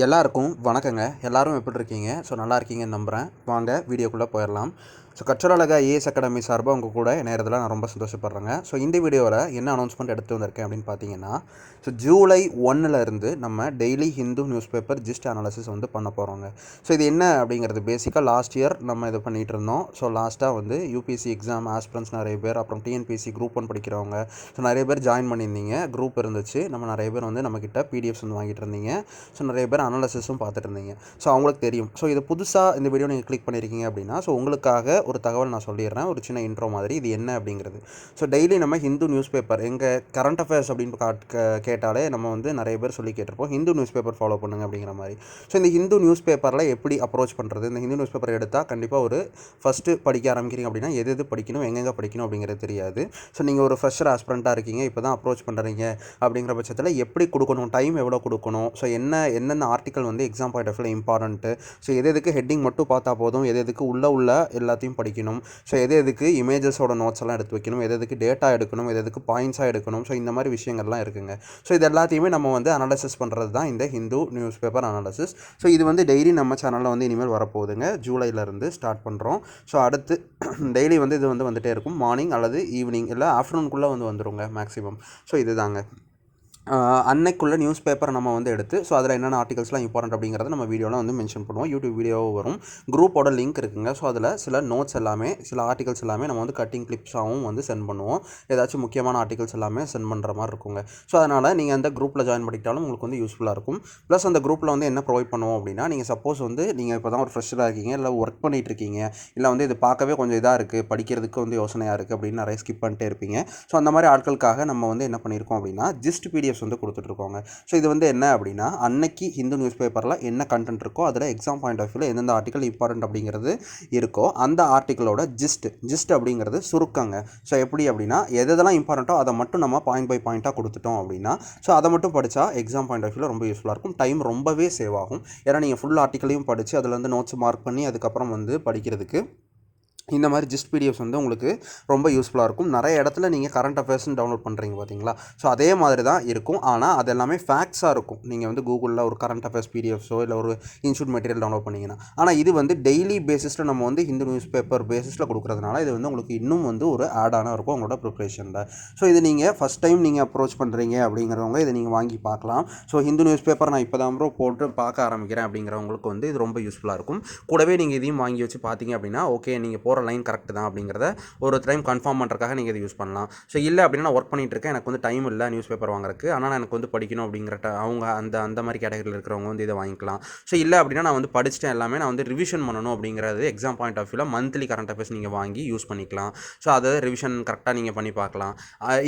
எல்லாருக்கும் வணக்கங்க. எல்லாரும் எப்படி இருக்கீங்க ஸோ நல்லா இருக்கீங்கன்னு நம்புகிறேன் வாங்க வீடியோக்குள்ளே போயிடலாம். ஸோ கற்றலக ஏஎஸ் அகாடமி சார்பாக உங்கள் கூட நேரத்தில் நான் ரொம்ப சந்தோஷப்படுறேங்க. ஸோ இந்த வீடியோவில் என்ன அனௌன்ஸ்மெண்ட் எடுத்து வந்திருக்கேன் அப்படின்னு பார்த்தீங்கன்னா ஸோ ஜூலை ஒன்னுலேருந்து நம்ம daily Hindu news paper gist analysis வந்து பண்ண போகிறோங்க ஸோ இது என்ன அப்படிங்கிறது பேசிக்காக லாஸ்ட் இயர் நம்ம இது பண்ணிகிட்டு இருந்தோம். ஸோ லாஸ்ட்டாக வந்து யூபிசி எக்ஸாம் ஆஸ்பிரன்ஸ் நிறைய பேர் அப்புறம் டிஎன்பிசி குரூப் ஒன் படிக்கிறவங்க ஸோ நிறைய பேர் ஜாயின் பண்ணியிருந்தீங்க. குரூப் இருந்துச்சு. நம்ம நிறைய பேர் வந்து நம்மக்கிட்ட பிடிஎஃப்ஸ் வந்து வாங்கிட்டு இருந்தீங்க. ஸோ நிறைய பேர் அனாலிசிஸும் பார்த்துட்டு இருந்தீங்க. ஸோ அவங்களுக்கு தெரியும். ஸோ இது புதுசாக இந்த வீடியோ நீங்கள் கிளிக் பண்ணியிருக்கீங்க அப்படின்னா ஸோ உங்களுக்காக ஒரு தகவல் நான் சொல்லிடுறேன். ஒரு சின்ன இன்ட்ரோ மாதிரி. இது என்ன அப்படிங்கிறது. ஸோ டெய்லி நம்ம ஹிந்து நியூஸ் பேப்பர் எங்கள் கரண்ட் அஃபேர்ஸ் அப்படின்னு காட் கேட்டாலே நம்ம வந்து நிறைய பேர் சொல்லி கேட்டிருப்போம். ஹிந்து நியூஸ் பேப்பர் ஃபாலோ பண்ணுங்க அப்படிங்கிற மாதிரி. ஸோ இந்த ஹிந்து நியூஸ் பேப்பரில் எப்படி அப்ரோச் பண்ணுறது இந்த ஹிந்து நியூஸ் பேப்பர் எடுத்தால் கண்டிப்பாக ஒரு ஃபஸ்ட்டு படிக்க ஆரம்பிக்கிறீங்க அப்படின்னா எது எது படிக்கணும் எங்கெங்கே படிக்கணும் அப்படிங்கிறது தெரியாது. ஸோ நீங்கள் ஒரு ஃப்ரெஷர் ஆஸ்பிரண்ட்டாக இருக்கீங்க. இப்போ தான் அப்ரோச் பண்ணுறீங்க அப்படிங்கிற பட்சத்தில் எப்படி கொடுக்கணும்? டைம் எவ்வளோ கொடுக்கணும்? ஸோ என்ன என்னென்ன ஆர்டிக்கல் வந்து எக்ஸாம் பாயிண்ட் ஆஃப் வியூவில் இம்பார்ட்டன்ட்டு ஸோ எது எதுக்கு ஹெட்டிங் மட்டும் பார்த்தா போதும்? எது எதுக்கு உள்ள உள்ள எல்லாத்தையும் படிக்கணும். ஸோ எது எதுக்கு இமேஜஸோட நோட்ஸ் எல்லாம் எடுத்து வைக்கணும்? எது எதுக்கு டேட்டா எடுக்கணும்? எது எதுக்கு பாயிண்ட்ஸாக எடுக்கணும்? ஸோ இந்த மாதிரி விஷயங்கள்லாம் இருக்குங்க. ஸோ இது எல்லாத்தையுமே நம்ம வந்து அனாலிசிஸ் பண்ணுறது தான் இந்த Hindu news paper analysis so இது வந்து டெய்லி நம்ம சேனலில் வந்து இனிமேல் வரப்போகுதுங்க. ஜூலையிலேருந்து ஸ்டார்ட் பண்ணுறோம் ஸோ அடுத்து டெய்லி வந்து இது வந்து வந்துகிட்டே இருக்கும். மார்னிங் அல்லது ஈவினிங் இல்லை ஆஃப்டர்நூன்குள்ளே வந்து வந்துருங்க மேக்ஸிமம் ஸோ இதுதாங்க. அன்னைக்குள்ள நியூஸ் பேப்பர் நம்ம வந்து எடுத்து ஸோ அதில் என்னென்ன ஆர்டிகல்ஸ்லாம் இம்பார்ட்டன்ட் அப்படிங்கிறத நம்ம வீடியோவில் வந்து மென்ஷன் பண்ணுவோம். யூடியூப் வீடியோவும் வரும். குரூப்போட லிங்க் இருக்குங்க. ஸோ அதில் சில நோட்ஸ் எல்லாமே சில ஆர்டிகல்ஸ் எல்லாமே நம்ம வந்து கட்டிங் கிளிப்ஸாகவும் வந்து சென்ட் பண்ணுவோம். ஏதாச்சும் முக்கியமான ஆர்டிகல்ஸ் எல்லாமே சென்ட் பண்ணுற மாதிரி இருக்குங்க. ஸோ அதனால் நீங்கள் அந்த குரூப்பில் ஜாயின் பண்ணிக்கிட்டாலும் உங்களுக்கு வந்து யூஸ்ஃபுல்லாக இருக்கும். ப்ளஸ் அந்த குரூப்பில் வந்து என்ன ப்ரொவைட் பண்ணுவோம் அப்படின்னா நீங்கள் சப்போஸ் வந்து நீங்கள் இப்போ தான் ஒரு ஃப்ரெஷராக இருக்கீங்க இல்லை ஒர்க் பண்ணிகிட்டு இருக்கீங்க இல்லை வந்து இது பார்க்கவே கொஞ்சம் இதாக இருக்குது படிக்கிறதுக்கு வந்து யோசனையாக இருக்குது அப்படின்னு நிறைய ஸ்கிப் பண்ணிட்டே இருப்பீங்க. ஸோ அந்த மாதிரி ஆட்களுக்காக நம்ம வந்து என்ன பண்ணியிருக்கோம் அப்படின்னா ஜிஸ்ட் பிடிஎஃப்ஸ் வந்து கொடுத்துட்ருக்கோங்க. ஸோ இது வந்து என்ன அப்படின்னா அன்னைக்கு ஹிந்து நியூஸ் பேப்பரில் என்ன கண்டென்ட் இருக்கோ அதில் எக்ஸாம் பாயிண்ட் ஆஃப் வியூவில் எந்தெந்த ஆர்டிக்கல் இம்பார்ட்டன்ட் அப்படிங்கிறது இருக்கோ அந்த ஆர்டிக்கலோட ஜிஸ்ட் ஜிஸ்ட் அப்படிங்கிறது சுருக்கங்க. ஸோ எப்படி அப்படின்னா எதெல்லாம் இம்பார்ட்டண்ட்டோ அதை மட்டும் நம்ம பாயிண்ட் பை பாயிண்ட்டாக கொடுத்துட்டோம் அப்படின்னா ஸோ அதை மட்டும் படித்தா எக்ஸாம் பாயிண்ட் ஆஃப் வியூவில் ரொம்ப யூஸ்ஃபுல்லாக இருக்கும். டைம் ரொம்பவே சேவ் ஆகும். ஏன்னா நீங்கள் ஃபுல் ஆர்டிக்கலையும் படித்து அதில் வந்து நோட்ஸ் மார்க் பண்ணி அதுக்கப்புறம் வந்து படிக்கிறதுக்கு இந்த மாதிரி ஜிஸ்ட் பிடிஎஃப்ஸ் வந்து உங்களுக்கு ரொம்ப யூஸ்ஃபுல்லாக இருக்கும். நிறைய இடத்துல நீங்கள் கரண்ட் அஃபேர்ஸ்னு டவுன்லோட் பண்ணுறீங்க பார்த்தீங்களா ஸோ அதே மாதிரி தான் இருக்கும். ஆனால் அது எல்லாமே ஃபேக்ட்ஸாக இருக்கும். நீங்கள் வந்து கூகுளில் ஒரு கரண்ட் அஃபேர்ஸ் பிடிஎஃப்ஸோ இல்லை ஒரு இன்ஸ்டியூட் மெட்டீரியல் டவுன்லோட் பண்ணிங்கன்னா. ஆனால் இது வந்து டெய்லி பேசிஸில் நம்ம வந்து ஹிந்து நியூஸ் பேப்பர் பேசிஸில் கொடுக்குறதுனால இது வந்து உங்களுக்கு இன்னும் வந்து ஒரு ஆடான இருக்கும் உங்களோட ப்ரிப்ரேஷனில் ஸோ இது நீங்கள் ஃபஸ்ட் டைம் நீங்கள் அப்ரோச் பண்ணுறீங்க அப்படிங்கிறவங்க இதை நீங்கள் வாங்கி பார்க்கலாம். ஸோ ஹிந்து நியூஸ் பேப்பர் நான் இப்போ தான் ப்ரோ போட்டு பார்க்க ஆரம்பிக்கிறேன் அப்படிங்கிறவங்களுக்கு வந்து இது ரொம்ப யூஸ்ஃபுல்லாக இருக்கும். கூடவே நீங்கள் இதையும் வாங்கி வச்சு பார்த்தீங்க அப்படின்னா ஓகே நீங்கள் போகிற லைன் கரெக்ட் தான் அப்படிங்கிறத ஒரு டைம் கன்ஃபார்ம் பண்ணுறதுக்காக நீங்கள் இதை யூஸ் பண்ணலாம். ஸோ இல்லை அப்படின்னா நான் ஒர்க் பண்ணிட்டு இருக்கேன் எனக்கு வந்து டைம் இல்லை நியூஸ் பேப்பர் வாங்குறதுக்கு ஆனால் எனக்கு வந்து படிக்கணும் அப்படிங்கிற அவங்க அந்த அந்த மாதிரி கேட்டகரியில் இருக்கிறவங்க வந்து இதை வாங்கிக்கலாம். ஸோ இல்லை அப்படின்னா நான் வந்து படிச்சிட்டேன் எல்லாமே. நான் வந்து ரிவிஷன் பண்ணணும் அப்படிங்கிறது எக்ஸாம் பாயிண்ட் ஆஃப் வியூவில் மந்த்லி கரண்ட் அஃபேர்ஸ் நீங்கள் வாங்கி யூஸ் பண்ணிக்கலாம். ஸோ அதை ரிவிஷன் கரெக்டாக நீங்கள் பண்ணி பார்க்கலாம்.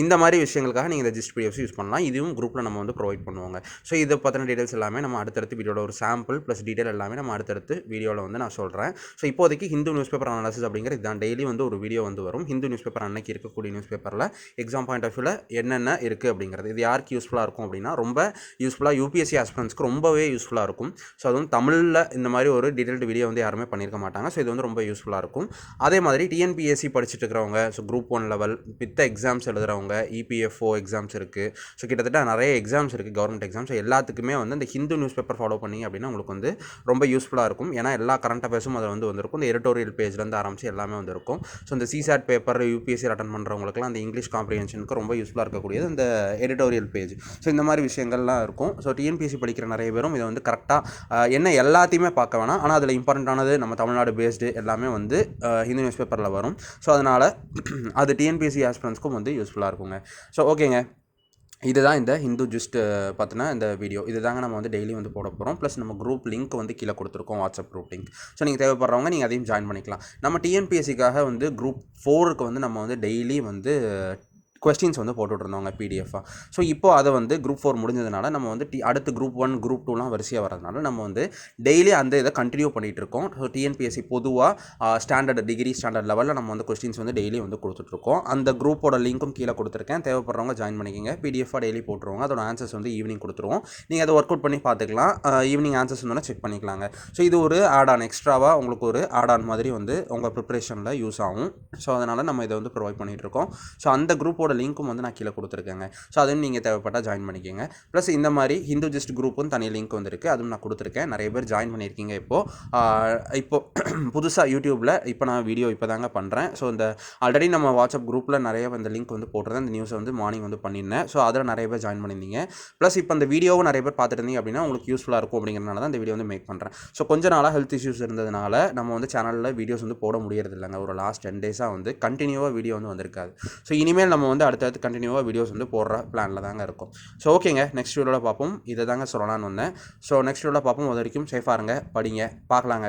இந்த மாதிரி விஷயங்களுக்காக நீங்கள் இந்த ஜிஸ்ட் பிடிஎஃப்ஸ் யூஸ் பண்ணலாம். இதுவும் குரூப்பில் நம்ம வந்து ப்ரொவைட் பண்ணுவாங்க. ஸோ இதை பற்றின டீடைல்ஸ் எல்லாமே நம்ம அடுத்தடுத்து வீடியோட ஒரு சாம்பிள் ப்ளஸ் டீட்டெயில் எல்லாமே நம்ம அடுத்தடுத்து வீடியோவில் வந்து நான் சொல்கிறேன். ஸோ இப்போதைக்கு ஹிந்து நியூஸ் பேப்பர் அனாலிசிஸ் அப்படிங்கிறது இதுதான் டெய்லி வந்து ஒரு வீடியோ வந்து வரும். ஹிந்து நியூஸ் பேப்பர் அன்னைக்கு இருக்கக்கூடிய நியூஸ் பேப்பரில் எக்ஸாம் பாயிண்ட் ஆஃப் வியூவில் என்னென்ன இருக்குது அப்படிங்கிறது. இது யாருக்கு யூஸ்ஃபுல்லாக இருக்கும் அப்படின்னா ரொம்ப யூஸ்ஃபுல்லாக யூபிஎஸ்சி ஆஸ்பிரன்ஸ்க்கு ரொம்பவே யூஸ்ஃபுல்லாக இருக்கும். ஸோ அதுவும் தமிழில் இந்த மாதிரி ஒரு டீட்டெயில்டு வீடியோ வந்து யாருமே பண்ணியிருக்க மாட்டாங்க. ஸோ இது வந்து ரொம்ப யூஸ்ஃபுல்லாக இருக்கும். அதே மாதிரி டிஎன்பிஎஸ்சி படிச்சுட்டு இருக்கிறவங்க ஸோ குரூப் ஒன் லெவல் பித்த எக்ஸாம்ஸ் எழுதுகிறவங்க இபிஎஃப்ஓ எக்ஸாம்ஸ் இருக்குது ஸோ கிட்டத்தட்ட நிறைய எக்ஸாம்ஸ் இருக்குது கவர்மெண்ட் எக்ஸாம்ஸ் எல்லாத்துக்குமே வந்து இந்த ஹிந்து நியூஸ் பேப்பர் ஃபாலோ பண்ணிங்க அப்படின்னா உங்களுக்கு வந்து ரொம்ப யூஸ்ஃபுல்லாக இருக்கும். ஏன்னா எல்லா கரண்ட் அஃபேர்ஸும் அதில் வந்து வந்திருக்கும். இந்த எடிட்டோரியல் பேஜ்லேருந்து ஆரம்பிச்சு எல்லாமே வந்திருக்கும். ஸோ இந்த சிசாட் பேப்பர் யூபிஎஸ்சி அட்டன் பண்ணுறவங்களுக்குலாம் அந்த இங்கிலீஷ் காம்ப்ரிஹென்ஷனுக்கு ரொம்ப யூஸ்ஃபுல்லாக இருக்கக்கூடியது இந்த எடிட்டோரியல் பேஜ் ஸோ இந்த மாதிரி விஷயங்கள்லாம் இருக்கும். ஸோ டிஎன்பிஎஸ்சி படிக்கிற நிறைய பேரும் இதை வந்து கரெக்டாக என்ன எல்லாத்தையுமே பார்க்க வேணாம். ஆனால் அதில் இம்பார்ட்டண்ட்டானது நம்ம தமிழ்நாடு பேஸ்டு எல்லாமே வந்து ஹிந்தி ஹிந்து நியூஸ் பேப்பரில் வரும். ஸோ அதனால் அது டிஎன்பிஎஸ்சி ஆஸ்பிரன்ஸ்க்கும் வந்து யூஸ்ஃபுல்லாக இருக்குங்க. ஸோ ஓகேங்க இதுதான் இந்த ஹிந்து ஜிஸ்ட் பார்த்தினா இந்த வீடியோ இது தாங்க நம்ம வந்து டெய்லி வந்து போட போகிறோம் ப்ளஸ் நம்ம குரூப் லிங்க் வந்து கீழே கொடுத்துருக்கோம் வாட்ஸ்அப் குரூப் லிங்க் ஸோ நீங்கள் தேவைப்படுறவங்க நீங்கள் அதையும் ஜாயின் பண்ணிக்கலாம். நம்ம டிஎன்பிஎஸ்சிக்காக வந்து குரூப் ஃபோருக்கு வந்து நம்ம வந்து டெய்லி வந்து கொஸ்டின்ஸ் வந்து போட்டுட்ருந்தோங்க பிடிஎஃபாக ஸோ இப்போ அதை வந்து குரூப் ஃபோர் முடிஞ்சதுனால நம்ம வந்து டி அடுத்து குரூப் ஒன் குரூப் டூலாம் வரிசையாக வரதுனால நம்ம வந்து டெய்லி அந்த இதை கண்டினியூ பண்ணிகிட்டு இருக்கோம் ஸோ டிஎன்பிஎஸ்சி பொதுவாக ஸ்டாண்டர்ட் டிகிரி ஸ்டாண்டர்ட் லெவலில் நம்ம வந்து கொஸ்டின்ஸ் வந்து டெய்லி வந்து கொடுத்துட்ருக்கோம். அந்த குரூப்போட லிங்க்கும் கீழே கொடுத்துருக்கேன். தேவைப்படுறவங்க ஜாயின் பண்ணிக்கோங்க. பிடிஎஃபாக டெய்லி போட்டுருவாங்க. அதோட ஆன்சர்ஸ் வந்து ஈவினிங் கொடுத்துருவோம். நீங்கள் அதை ஒர்க் அவுட் பண்ணி பார்த்துக்கலாம். ஈவினிங் ஆன்சர்ஸ் வந்து செக் பண்ணிக்கலாங்க. ஸோ இது ஒரு ஆட் ஆன் எக்ஸ்ட்ராவாக உங்களுக்கு ஒரு ஆட் ஆன் மாதிரி வந்து உங்கள் ப்ரிப்பரேஷனில் யூஸ் ஆகும். ஸோ அதனால் நம்ம இதை வந்து ப்ரொவைட் பண்ணிகிட்டு இருக்கோம் ஸோ அந்த குரூப்போட அதோட லிங்க்கும் வந்து நான் கீழே கொடுத்துருக்கேங்க. ஸோ அதுவும் நீங்கள் தேவைப்பட்டால் ஜாயின் பண்ணிக்கோங்க. ப்ளஸ் இந்த மாதிரி ஹிந்து ஜஸ்ட் குரூப்பும் தனி லிங்க் வந்திருக்கு. அதுவும் நான் கொடுத்துருக்கேன். நிறைய பேர் ஜாயின் பண்ணியிருக்கீங்க இப்போது இப்போது புதுசாக யூடியூப்பில் இப்போ நான் வீடியோ இப்போ தாங்க பண்ணுறேன் ஸோ இந்த ஆல்ரெடி நம்ம வாட்ஸ்அப் குரூப்பில் நிறைய இந்த லிங்க் வந்து போட்டிருந்தேன். இந்த நியூஸை வந்து மார்னிங் வந்து பண்ணியிருந்தேன். ஸோ அதில் நிறைய பேர் ஜாயின் பண்ணியிருந்தீங்க. ப்ளஸ் இப்போ இந்த வீடியோவும் நிறைய பேர் பார்த்துட்டு இருந்தீங்க அப்படின்னா உங்களுக்கு யூஸ்ஃபுல்லாக இருக்கும் அப்படிங்கிறனால தான் இந்த வீடியோ வந்து மேக் பண்ணுறேன் ஸோ கொஞ்ச நாளாக ஹெல்த் இஷ்யூஸ் இருந்ததுனால நம்ம வந்து சேனலில் வீடியோஸ் வந்து போட முடியறது இல்லைங்க ஒரு லாஸ்ட் டென் டேஸாக வந்து கண்டினியூவாக வீடியோ வந்து வந்திருக்காது. ஸோ இனிமேல் நம்ம வந்து அடுத்தடுத்து கண்டினியூவாக வீடியோஸ் வந்து போடுற பிளானில் தாங்க இருக்கும். ஸோ ஓகேங்க நெக்ஸ்ட் வீடியோவில் பார்ப்போம் இதை தாங்க சொல்லலாம்னு வந்தேன். ஸோ நெக்ஸ்ட் வீடியோவில் பார்ப்போம் அது வரைக்கும் சேஃபாக இருங்க. படிங்க. பார்க்கலாங்க.